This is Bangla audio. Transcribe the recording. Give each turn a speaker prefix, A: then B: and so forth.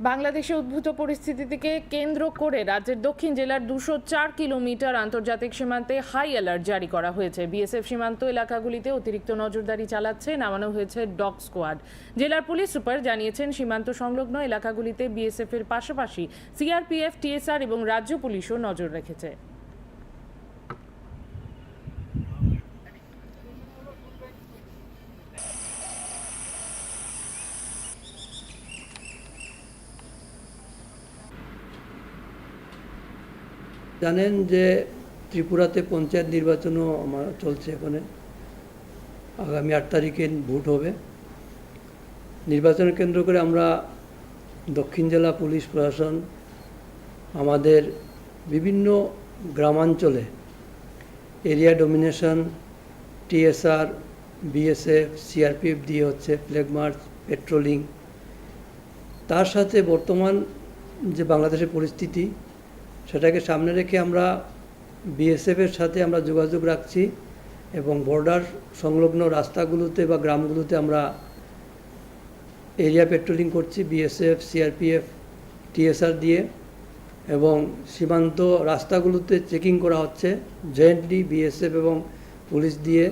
A: বাংলাদেশে উদ্ভূত পরিস্থিতিকে কেন্দ্র করে রাজ্যের দক্ষিণ জেলার দুশো চার কিলোমিটার আন্তর্জাতিক সীমান্তে হাই অ্যালার্ট জারি করা হয়েছে। বিএসএফ সীমান্ত এলাকাগুলিতে অতিরিক্ত নজরদারি চালাচ্ছে, নামানো হয়েছে ডগ স্কোয়াড। জেলার পুলিশ সুপার জানিয়েছেন, সীমান্ত সংলগ্ন এলাকাগুলিতে বিএসএফ এর পাশাপাশি সিআরপিএফ, টিএসআর এবং রাজ্য পুলিশও নজর রেখেছে।
B: জানেন যে ত্রিপুরাতে পঞ্চায়েত নির্বাচনও আমার চলছে এখানে। আগামী আট তারিখে ভোট হবে। নির্বাচন কেন্দ্র করে আমরা দক্ষিণ জেলা পুলিশ প্রশাসন, আমাদের বিভিন্ন গ্রামাঞ্চলে area domination, TSR, BSF, CRPF দিয়ে হচ্ছে ফ্ল্যাগ মার্চ, পেট্রোলিং। তার সাথে বর্তমান যে বাংলাদেশের পরিস্থিতি সেটাকে সামনে রেখে আমরা বিএসএফের সাথে আমরা যোগাযোগ রাখছি এবং বর্ডার সংলগ্ন রাস্তাগুলোতে বা গ্রামগুলোতে আমরা এরিয়া পেট্রোলিং করছি বিএসএফ সিআরপিএফ টিএসআর দিয়ে এবং সীমান্ত রাস্তাগুলোতে চেকিং করা হচ্ছে জয়েন্টলি বিএসএফ এবং পুলিশ দিয়ে।